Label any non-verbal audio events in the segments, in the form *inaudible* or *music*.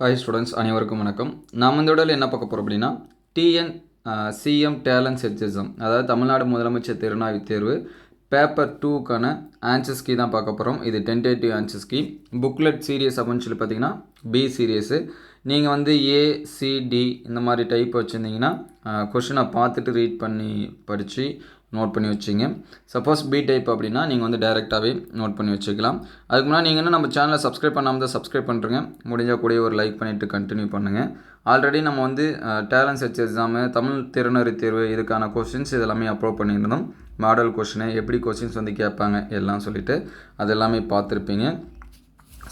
Hi students அனைவருக்கும் வணக்கம். நாம் இந்த உடல் என்ன பார்க்க போகிறோம் அப்படின்னா டிஎன் சிஎம் டேலன்ஸ் செட்ஜிசம் அதாவது தமிழ்நாடு முதலமைச்சர் திறனாய்வு தேர்வு பேப்பர் டூக்கான ஆன்சர்ஸ் கீ தான் பார்க்க போகிறோம் இது tentative answers key booklet series அப்படின்னு சொல்லி பார்த்தீங்கன்னா பி சீரியஸு நீங்கள் வந்து ஏ சிடி இந்த மாதிரி டைப் வச்சுருந்தீங்கன்னா கொஷினை பார்த்துட்டு ரீட் பண்ணி படித்து நோட் பண்ணி வச்சிங்க. சப்போஸ் பி டைப் அப்படின்னா நீங்கள் வந்து டைரெக்டாகவே நோட் பண்ணி வச்சுக்கலாம். அதுக்கு முன்னாடி நீங்கள் இன்னும் நம்ம சேனலை சப்ஸ்கிரைப் பண்ணாமல் தான் சப்ஸ்கிரைப் பண்ணுறங்க முடிஞ்சால் கூட ஒரு லைக் பண்ணிவிட்டு கண்டினியூ பண்ணுங்கள் ஆல்ரெடி நம்ம வந்து டேலண்ட் சர்ச் எக்ஸாமு தமிழ் திறனறி தேர்வு இதுக்கான கொஷின்ஸ் இதெல்லாமே அப்லோட் பண்ணியிருந்தோம். மாடல் கொஷினு எப்படி கொஷின்ஸ் வந்து கேட்பாங்க எல்லாம் சொல்லிவிட்டு அது எல்லாமே பார்த்துருப்பீங்க.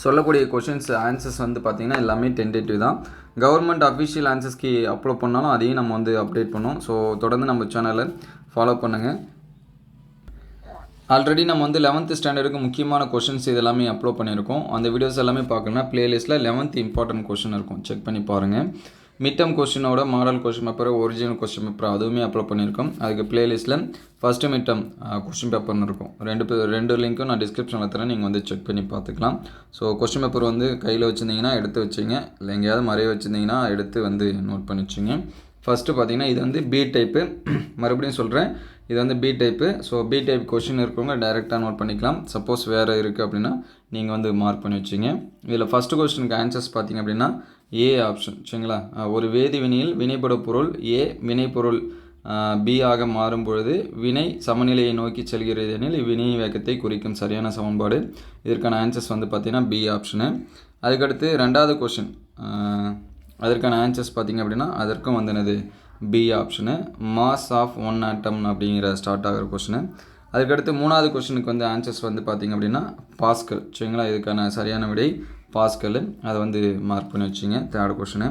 சொல்லக்கூடிய கொஷின்ஸ் ஆன்சர்ஸ் வந்து பார்த்திங்கன்னா எல்லாமே டென்டேட்டிவ் தான். கவர்மெண்ட் அஃபிஷியல் ஆன்சர்ஸ்க்கு அப்லோட் பண்ணாலும் அதையும் நம்ம வந்து அப்டேட் பண்ணோம் ஸோ தொடர்ந்து நம்ம சேனலை ஃபாலோ பண்ணுங்கள் ஆல்ரெடி நம்ம வந்து லெவன்த்து ஸ்டாண்டர்டுக்கு முக்கியமான கொஷின்ஸ் இது எல்லாமே அப்லோட் பண்ணியிருக்கோம். அந்த வீடியோஸ் எல்லாமே பார்க்கணும்னா ப்ளேலிஸ்ட்டில் லெவன்த் இம்பார்ட்டன்ட் கொஷின் இருக்கும். செக் பண்ணி பாருங்கள் midterm கொஷினோட model question paper original question paper அதுவுமே அப்லோட் பண்ணியிருக்கோம். அதுக்கு ப்ளேலிஸ்ட்டில் ஃபஸ்ட்டு மிட்டம் கொஷின் பேப்பர்னு இருக்கும். ரெண்டு ரெண்டு லிங்க்கும் நான் டிஸ்கிரிப்ஷனில் தரேன். நீங்கள் வந்து செக் பண்ணி பார்த்துக்கலாம். ஸோ கொஷின் பேப்பர் வந்து கையில் வச்சுருந்தீங்கன்னா எடுத்து வச்சிங்க. இல்லை எங்கேயாவது மறைய வச்சுருந்தீங்கன்னா எடுத்து வந்து நோட் பண்ணி வச்சுங்க. ஃபஸ்ட்டு பார்த்தீங்கன்னா இது வந்து பி டைப்பு *clears throat* மறுபடியும் சொல்கிறேன் இது வந்து B type so B type question இருக்கவங்க டைரெக்டாக நோட் பண்ணிக்கலாம். சப்போஸ் வேறு இருக்குது அப்படின்னா நீங்கள் வந்து மார்க் பண்ணி வச்சிங்க. இதில் ஃபஸ்ட்டு கொஸ்டினுக்கு ஆன்சர்ஸ் பார்த்தீங்க அப்படின்னா ஏ ஆப்ஷன் சரிங்களா? ஒரு வேதி வினையில் வினைப்பட பொருள் ஏ வினைப்பொருள் பி ஆக மாறும் பொழுது வினை சமநிலையை நோக்கி செல்கிறது எனில் இவ்வினை வேகத்தை குறிக்கும் சரியான சமன்பாடு. இதற்கான ஆன்சர்ஸ் வந்து பார்த்திங்கன்னா பி ஆப்ஷனு அதுக்கடுத்து ரெண்டாவது கொஷின் அதற்கான ஆன்சர்ஸ் பார்த்திங்க அப்படின்னா அதற்கும் வந்து என்னது B option mass of one atom அப்படிங்கிற ஸ்டார்ட் ஆகிற கொஷினு அதுக்கடுத்து மூணாவது கொஷினுக்கு வந்து ஆன்சர்ஸ் வந்து பார்த்திங்க அப்படின்னா பாஸ்கல் சரிங்களா? இதுக்கான சரியான விடை பாஸ்கல் அதை வந்து மார்க் பண்ணி வச்சிங்க தேர்ட் கொஷனு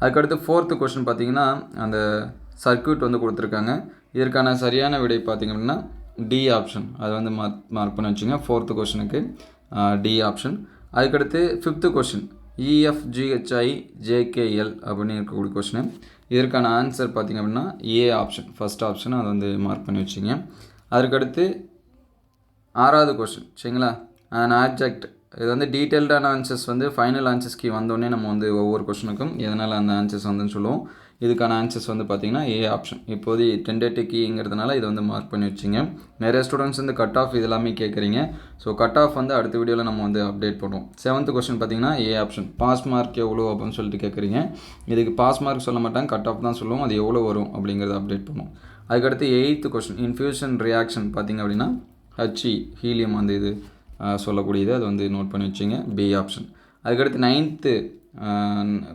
அதுக்கடுத்து ஃபோர்த்து கொஷின் பார்த்திங்கன்னா அந்த சர்க்கியூட் வந்து கொடுத்துருக்காங்க. இதற்கான சரியான விடை பார்த்திங்க அப்படின்னா டி ஆப்ஷன் அது வந்து மார்க் மார்க் பண்ணி வச்சுங்க ஃபோர்த்து கொஷினுக்கு டி ஆப்ஷன் அதுக்கடுத்து fifth question E F G H I J K L அப்படின்னு இருக்கக்கூடிய கொஷினு இதற்கான ஆன்சர் பார்த்திங்க அப்படின்னா ஏ ஆப்ஷன் ஃபஸ்ட் ஆப்ஷன் அதை வந்து மார்க் பண்ணி வச்சிங்க அதுக்கடுத்து ஆறாவது கொஷின் சரிங்களா? அண்ட் ஆப்ஜெக்ட் இது வந்து டீட்டெயில்டான ஆன்சர்ஸ் வந்து ஃபைனல் ஆன்சர்ஸ்க்கு வந்தோடனே நம்ம வந்து ஒவ்வொரு கொஷனுக்கும் எதனால் அந்த ஆன்சர்ஸ் வந்துன்னு சொல்லுவோம். இதுக்கான ஆன்சர்ஸ் வந்து பார்த்திங்கன்னா ஏ ஆப்ஷன் இப்போது டென்டேட்டிவ் கீங்கிறதுனால இதை வந்து மார்க் பண்ணி வச்சிங்க. நிறைய ஸ்டூடெண்ட்ஸ் வந்து கட் ஆஃப் இது எல்லாமே கேட்குறீங்க ஸோ கட் ஆஃப் வந்து அடுத்த வீடியோவில் நம்ம வந்து அப்டேட் பண்ணுவோம் செவன்த் கொஸ்டின் பார்த்தீங்கன்னா ஏ ஆப்ஷன் பாஸ் மார்க் எவ்வளோ அப்படின்னு சொல்லிட்டு கேட்குறீங்க இதுக்கு பாஸ் மார்க் சொல்ல மாட்டாங்க கட் ஆஃப் தான் சொல்லுவோம். அது எவ்வளோ வரும் அப்படிங்கிறத அப்டேட் பண்ணுவோம். அதுக்கடுத்து எயித்து கொஸ்டின் இன்ஃபியூஷன் ரியாக்ஷன் பார்த்திங்க அப்படின்னா ஹச்இ ஹீலியம் அந்த இது சொல்லக்கூடியது. அது வந்து நோட் பண்ணி வச்சிங்க. பி ஆப்ஷன் அதுக்கடுத்து நைன்த்து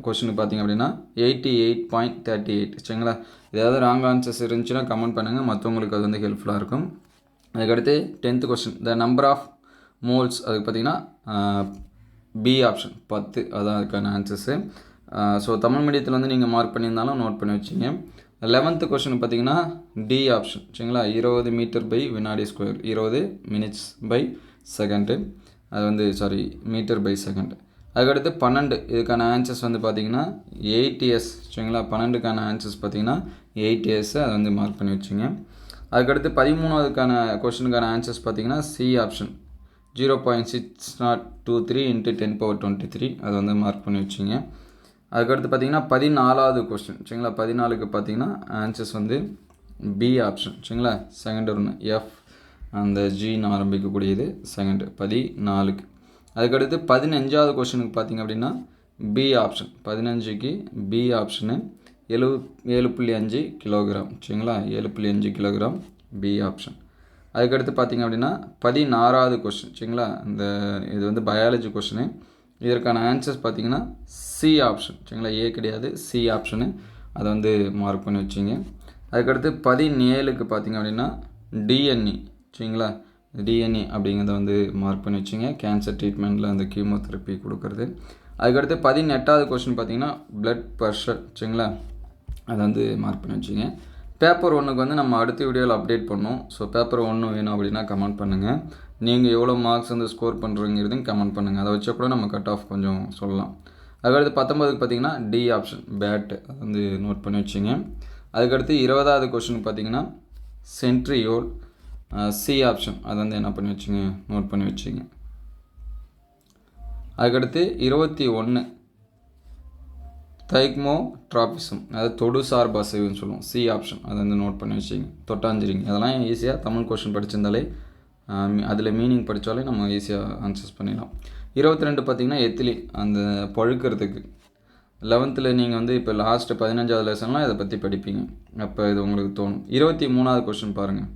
கொஷினுக்கு பார்த்தீங்க அப்படின்னா eighty eight point thirty eight சரிங்களா? ஏதாவது ராங் ஆன்சர்ஸ் இருந்துச்சுன்னா கமெண்ட் பண்ணுங்கள் மற்றவங்களுக்கு அது வந்து ஹெல்ப்ஃபுல்லாக இருக்கும். அதுக்கடுத்து tenth question the number of moles அதுக்கு பார்த்திங்கன்னா பி uh, ஆப்ஷன் பத்து அதான் அதுக்கான ஆன்சர்ஸு ஸோ uh, தமிழ் மீடியத்தில் வந்து நீங்கள் மார்க் பண்ணியிருந்தாலும் நோட் பண்ணி வச்சிங்க. லெவன்த்து கொஷின் பார்த்தீங்கன்னா டி ஆப்ஷன் சரிங்களா? இருபது மீட்டர் பை வினாடி ஸ்கொயர் இருபது மினிட்ஸ் பை செகண்டு அது வந்து சாரி மீட்டர் பை செகண்ட் அதுக்கடுத்து பன்னெண்டு இதுக்கான ஆன்சர்ஸ் வந்து பார்த்தீங்கன்னா எயிட் இயர்ஸ் சரிங்களா? பன்னெண்டுக்கான ஆன்சர்ஸ் பார்த்தீங்கன்னா எயிட் இயர்ஸ் அதை வந்து மார்க் பண்ணி வச்சுங்க. அதுக்கடுத்து பதிமூணாவதுக்கான கொஷனுக்கான ஆன்சர்ஸ் பார்த்தீங்கன்னா C option zero point six nought two three into ten power twenty three அதை வந்து மார்க் பண்ணி வச்சுங்க. அதுக்கடுத்து பார்த்தீங்கன்னா பதினாலாவது கொஸ்டின் சரிங்களா? பதினாலுக்கு பார்த்தீங்கன்னா ஆன்சர்ஸ் வந்து பி ஆப்ஷன் சரிங்களா? செகண்ட் ஒன்று எஃப் அந்த ஜின்னு ஆரம்பிக்கக்கூடியது செகண்ட் பதினாலுக்கு. அதுக்கடுத்து பதினஞ்சாவது கொஸ்டினுக்கு பார்த்தீங்க அப்படின்னா பி ஆப்ஷன் பதினஞ்சுக்கு பி ஆப்ஷனு எழு ஏழு புள்ளி அஞ்சு கிலோகிராம் சரிங்களா? ஏழு புள்ளி அஞ்சு கிலோகிராம் பி ஆப்ஷன் அதுக்கடுத்து பார்த்திங்க அப்படின்னா பதினாறாவது கொஸ்டின் சரிங்களா? இந்த இது வந்து பயாலஜி கொஸ்டினு இதற்கான ஆன்சர்ஸ் பார்த்திங்கன்னா சி ஆப்ஷன் சரிங்களா? ஏ கிடையாது சி ஆப்ஷனு அதை வந்து மார்க் பண்ணி வச்சிங்க. அதுக்கடுத்து பதினேழுக்கு பார்த்திங்க அப்படின்னா டிஎன்இ சரிங்களா? டிஎன்ஏ அப்படிங்கிறத வந்து மார்க் பண்ணி வச்சிங்க. கேன்சர் ட்ரீட்மெண்ட்டில் அந்த கீமோதெரப்பி கொடுக்குறது. அதுக்கடுத்து பதினெட்டாவது கொஸ்டின் பார்த்தீங்கன்னா ப்ளட் ப்ரெஷர் சரிங்களா? அதை வந்து மார்க் பண்ணி வச்சிங்க. பேப்பர் ஒன்றுக்கு வந்து நம்ம அடுத்த வீடியோவில் அப்டேட் பண்ணோம். ஸோ பேப்பர் ஒன்று வேணும் அப்படின்னா கமெண்ட் பண்ணுங்கள் நீங்கள் எவ்வளோ மார்க்ஸ் வந்து ஸ்கோர் பண்ணுறீங்கிறதையும் கமெண்ட் பண்ணுங்கள் அதை வச்சா கூட நம்ம கட் ஆஃப் கொஞ்சம் சொல்லலாம். அதுக்கடுத்து பத்தொம்பதுக்கு பார்த்தீங்கன்னா டி ஆப்ஷன் பேட்டு அது வந்து நோட் பண்ணி வச்சிங்க. அதுக்கடுத்து இருபதாவது கொஸ்டின் பார்த்தீங்கன்னா சென்ட்ரியோல் சி ஆப்ஷன் அதை வந்து என்ன பண்ணி வச்சுங்க? நோட் பண்ணி வச்சுங்க. அதுக்கடுத்து இருபத்தி ஒன்று தைக்மோ ட்ராபிசம் அதாவது தொடு சார்பு அசைவுன்னு சொல்லுவோம். சி ஆப்ஷன் அதை வந்து நோட் பண்ணி வச்சிங்க. தொட்டாஞ்சிரிங்க. அதெல்லாம் ஈஸியாக தமிழ் கொஷின் படிச்சிருந்தாலே அதில் மீனிங் படித்தாலே நம்ம ஈஸியாக ஆன்சர்ஸ் பண்ணிடலாம். இருபத்தி ரெண்டு பார்த்திங்கன்னா எத்திலி. அந்த பழுக்கிறதுக்கு. லெவன்த்தில் நீங்கள் வந்து இப்போ லாஸ்ட்டு பதினஞ்சாவது லெசன்லாம் இதை பற்றி படிப்பீங்க. அப்போ இது உங்களுக்கு தோணும். இருபத்தி மூணாவது கொஷின் பாருங்கள்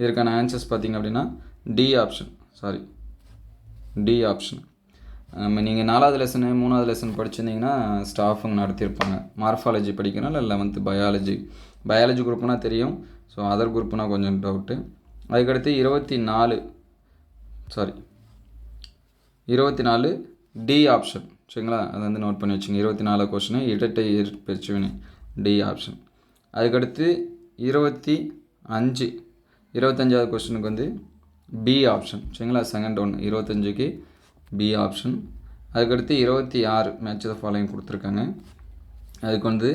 இதற்கான ஆன்சர்ஸ் பார்த்தீங்க அப்படின்னா D option sorry D option நம்ம நீங்கள் நாலாவது லெசனு மூணாவது லெசன் படிச்சிருந்தீங்கன்னா ஸ்டாஃபுங்க நடத்தியிருப்பாங்க. மார்ஃபாலஜி படிக்கணும் இல்லை லெவன்த்து பயாலஜி பயாலஜி குரூப்னால் தெரியும். ஸோ அதர் குரூப்னால் கொஞ்சம் டவுட்டு அதுக்கடுத்து இருபத்தி நாலு சாரி இருபத்தி நாலு டி ஆப்ஷன் சரிங்களா? அதை வந்து நோட் பண்ணி வச்சுங்க. இருபத்தி நாலு கொஷினு இரட்டை பயிற்சி டி ஆப்ஷன் அதுக்கடுத்து இருபத்தி அஞ்சு இருபத்தஞ்சாவது கொஷினுக்கு வந்து பி ஆப்ஷன் சரிங்களா? செகண்ட் ஒன் இருபத்தஞ்சுக்கு பி ஆப்ஷன் அதுக்கடுத்து இருபத்தி ஆறு மேட்ச் த ஃபாலோயிங் கொடுத்துருக்காங்க. அதுக்கு வந்து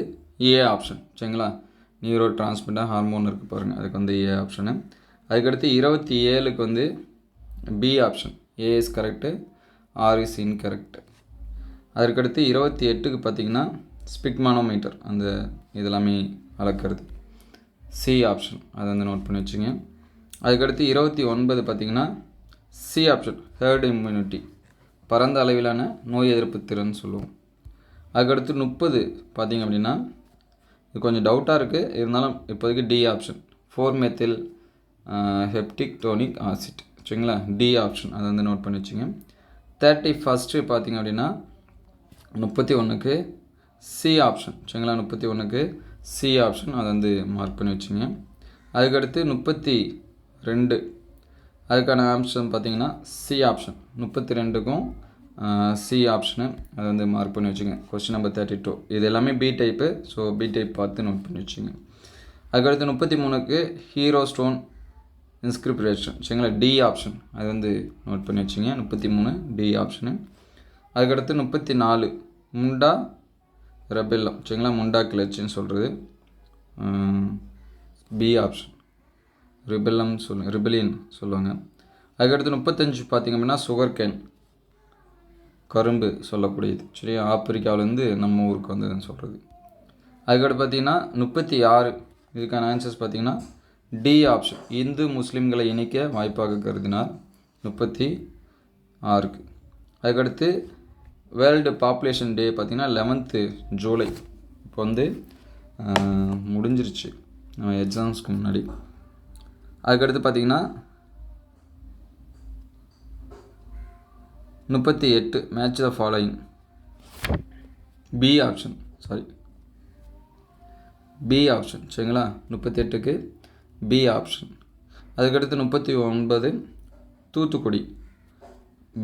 ஏ ஆப்ஷன் சரிங்களா? நியூரோ டிரான்ஸ்மிட்டாக ஹார்மோன் இருக்குது பாருங்கள் அதுக்கு வந்து ஏ ஆப்ஷனு அதுக்கடுத்து இருபத்தி ஏழுக்கு வந்து B option A is correct R is incorrect அதற்கடுத்து இருபத்தி எட்டுக்கு பார்த்தீங்கன்னா ஸ்பிக்மானோமீட்டர் அந்த இதெல்லாமே அளக்கிறது. சி ஆப்ஷன் அதை வந்து நோட் பண்ணி வச்சுங்க. அதுக்கடுத்து இருபத்தி ஒன்பது பார்த்தீங்கன்னா சி ஆப்ஷன் ஹேர்டு இம்யூனிட்டி பரந்த அளவிலான நோய் எதிர்ப்பு திறன் சொல்லுவோம். அதுக்கடுத்து முப்பது பார்த்திங்க அப்படின்னா இது கொஞ்சம் டவுட்டாக இருக்குது இருந்தாலும் இப்போதைக்கு D option four methyl heptanoic acid சரிங்களா? டி ஆப்ஷன் அதை வந்து நோட் பண்ணி வச்சுங்க. தேர்ட்டி ஃபஸ்ட்டு பார்த்திங்க அப்படின்னா முப்பத்தி ஒன்றுக்கு சி ஆப்ஷன் சரிங்களா? முப்பத்தி ஒன்றுக்கு சி ஆப்ஷன் அதை வந்து மார்க் பண்ணி வச்சுங்க. அதுக்கடுத்து முப்பத்தி ரெண்டு. அதுக்கான ஆப்ஷன் பார்த்தீங்கன்னா சி ஆப்ஷன் முப்பத்தி ரெண்டுக்கும் சி ஆப்ஷனு அதை வந்து மார்க் பண்ணி வச்சுங்க. கொஸ்டின் நம்பர் தேர்ட்டி டூ இது எல்லாமே B type so B type பார்த்து நோட் பண்ணி வச்சுங்க. அதுக்கடுத்து முப்பத்தி மூணுக்கு ஹீரோ ஸ்டோன் இன்ஸ்கிரிப்ரேஷன் சரிங்களா? டி ஆப்ஷன் அது வந்து நோட் பண்ணி வச்சுங்க. முப்பத்தி மூணு டி ஆப்ஷனு அதுக்கடுத்து முப்பத்தி நாலு. முண்டா ரெபெல்லம் சரிங்களா? முண்டா கிளர்ச்சின்னு சொல்கிறது பி ஆப்ஷன் ரிபெல்லம் சொல்லு ரிபெலியன் சொல்லுவாங்க. அதுக்கடுத்து முப்பத்தஞ்சு பார்த்திங்க அப்படின்னா சுகர் கேன் கரும்பு சொல்லக்கூடியது. சரி ஆப்பிரிக்காவிலேருந்து நம்ம ஊருக்கு வந்ததுன்னு சொல்கிறது அதுக்கடுத்து பார்த்திங்கன்னா முப்பத்தி ஆறு. இதுக்கான ஆன்சர்ஸ் பார்த்திங்கன்னா டி ஆப்ஷன் இந்து முஸ்லீம்களை இணைக்க வாய்ப்பாக கருதினார் முப்பத்தி ஆறுக்கு. அதுக்கடுத்து வேர்ல்டு பாப்புலேஷன் டே பார்த்திங்கன்னா லெவன்த்து ஜூலை. இப்போ வந்து முடிஞ்சிருச்சு. நம்ம எக்ஸாம்ஸ்க்கு முன்னாடி. அதுக்கடுத்து பார்த்திங்கன்னா முப்பத்தி எட்டு match the following B option sorry B option சரிங்களா? முப்பத்தி எட்டுக்கு பி ஆப்ஷன் அதுக்கடுத்து முப்பத்தி ஒன்பது தூத்துக்குடி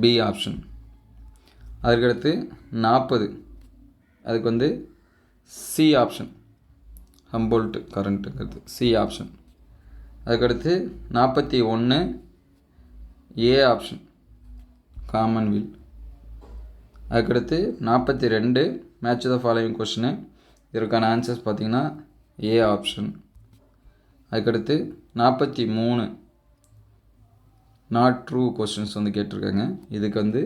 பி ஆப்ஷன் அதுக்கடுத்து நாற்பது. அதுக்கு வந்து சி ஆப்ஷன் ஹம்போல்ட்டு கரண்ட்டுங்கிறது சி ஆப்ஷன் அதுக்கடுத்து நாற்பத்தி ஒன்று ஏ ஆப்ஷன் காமன்வெல் அதுக்கடுத்து நாற்பத்தி ரெண்டு மேட்ச் த ஃபாலோவிங் கொஷினு இதற்கான ஆன்சர்ஸ் பார்த்திங்கன்னா ஏ ஆப்ஷன் அதுக்கடுத்து நாற்பத்தி மூணு. நாட் ட்ரூ கொஷின்ஸ் வந்து கேட்டிருக்காங்க. இதுக்கு வந்து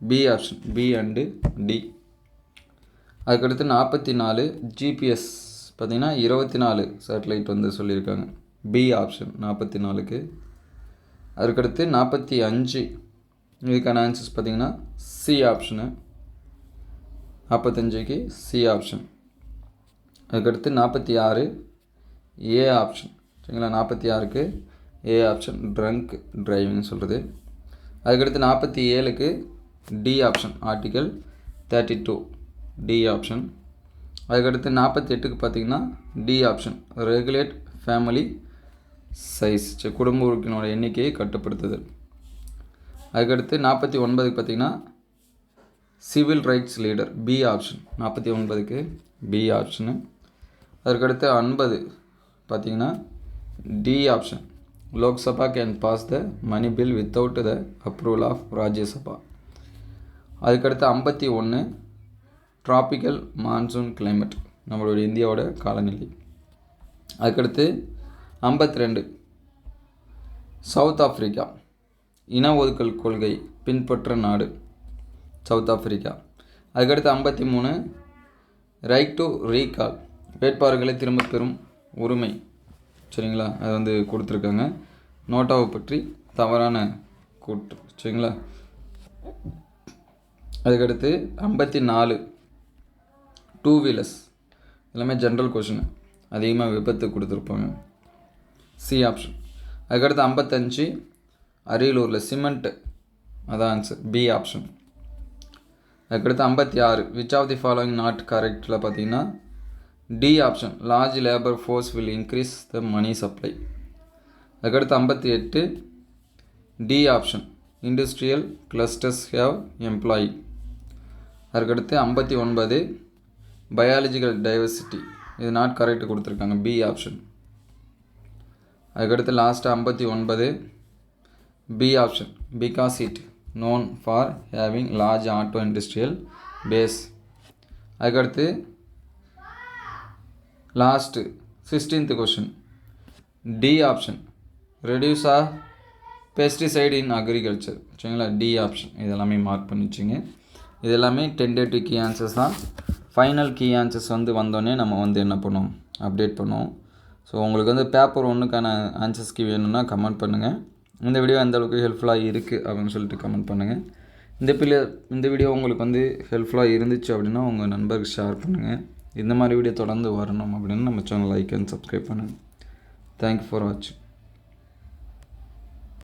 B option B and D அதுக்கடுத்து நாற்பத்தி நாலு ஜிபிஎஸ் பார்த்திங்கன்னா இருபத்தி நாலு சேட்டலைட் வந்து சொல்லியிருக்காங்க. பி ஆப்ஷன் நாற்பத்தி நாலுக்கு அதுக்கடுத்து நாற்பத்தி அஞ்சு இதுக்கான ஆன்சர்ஸ் பார்த்திங்கன்னா சி ஆப்ஷனு நாற்பத்தஞ்சுக்கு சி ஆப்ஷன் அதுக்கடுத்து நாற்பத்தி ஆறு ஏ ஆப்ஷன் சரிங்களா? நாற்பத்தி ஆறுக்கு ஏ ஆப்ஷன் ட்ரங்க் டிரைவிங் சொல்கிறது அதுக்கடுத்து நாற்பத்தி ஏழுக்கு D option article thirty two D option அதுக்கடுத்து நாற்பத்தி எட்டுக்கு பார்த்தீங்கன்னா D option regulate family size குடும்ப உறுப்பினோட எண்ணிக்கையை கட்டுப்படுத்துதல். அதுக்கடுத்து நாற்பத்தி ஒன்பதுக்கு பார்த்தீங்கன்னா civil rights leader B option நாற்பத்தி ஒன்பதுக்கு பி ஆப்ஷனு அதற்கடுத்து ஐம்பது பார்த்தீங்கன்னா D option Lok Sabha can pass the money bill without the approval of Rajya Sabha அதுக்கடுத்து ஐம்பத்தி ஒன்று ட்ராபிக்கல் மான்சூன் கிளைமேட் நம்மளுடைய இந்தியாவோட காலநிலை. அதுக்கடுத்து ஐம்பத்தி ரெண்டு சவுத் ஆஃப்ரிக்கா இன ஒதுக்கல் கொள்கை பின்பற்ற நாடு சவுத் ஆஃப்ரிக்கா அதுக்கடுத்து ஐம்பத்தி மூணு ரைட் டு ரீகால் வேட்பாளர்களை திரும்பப் பெறும் உரிமை. சரிங்களா? அது வந்து கொடுத்துருக்காங்க. நோட்டாவை பற்றி தவறான கூற்று. சரிங்களா? அதுக்கடுத்து ஐம்பத்தி நாலு டூ வீலர்ஸ் எல்லாமே ஜென்ரல் கொஷின் அதிகமாக விபத்து கொடுத்துருப்பாங்க. சி ஆப்ஷன் அதுக்கடுத்து ஐம்பத்தஞ்சு அரியலூரில் சிமெண்ட்டு அதான் ஆன்சர் பி ஆப்ஷன் அதுக்கடுத்து ஐம்பத்தி ஆறு which of the following not கரெக்டில் பார்த்தீங்கன்னா D option large labour force will increase the money supply அதுக்கடுத்து ஐம்பத்தி எட்டு D option industrial clusters have employee அதுக்கடுத்து ஐம்பத்தி ஒன்பது பயாலஜிக்கல் டைவர்சிட்டி இது நாட் கரெக்ட் கொடுத்துருக்காங்க. பி ஆப்ஷன் அதுக்கடுத்து லாஸ்ட்டு ஐம்பத்தி ஒன்பது B option because it known for having large auto industrial base அதுக்கடுத்து last sixteenth question D option reduce of pesticide in agriculture சரிங்களா? டி ஆப்ஷன் இதெல்லாமே மார்க் பண்ணி வச்சுங்க. இது எல்லாமே டென்டேட்டிவ் கீ ஆன்சர்ஸ் தான். ஃபைனல் கீ ஆன்சர்ஸ் வந்து வந்தோடனே நம்ம வந்து என்ன பண்ணுவோம்? அப்டேட் பண்ணுவோம். ஸோ உங்களுக்கு வந்து பேப்பர் ஒன்றுக்கான ஆன்சர்ஸ்க்கு வேணும்னா கமெண்ட் பண்ணுங்கள் இந்த வீடியோ எந்த அளவுக்கு ஹெல்ப்ஃபுல்லாக இருக்குது அப்படின்னு சொல்லிட்டு கமெண்ட் பண்ணுங்கள் இந்த பிள்ளை இந்த வீடியோ உங்களுக்கு வந்து ஹெல்ப்ஃபுல்லாக இருந்துச்சு அப்படின்னா உங்கள் நண்பருக்கு ஷேர் பண்ணுங்கள் இந்த மாதிரி வீடியோ தொடர்ந்து வரணும் அப்படின்னு நம்ம சேனல் லைக் அண்ட் சப்ஸ்கிரைப் பண்ணுங்கள் தேங்க்யூ ஃபார் வாட்சிங்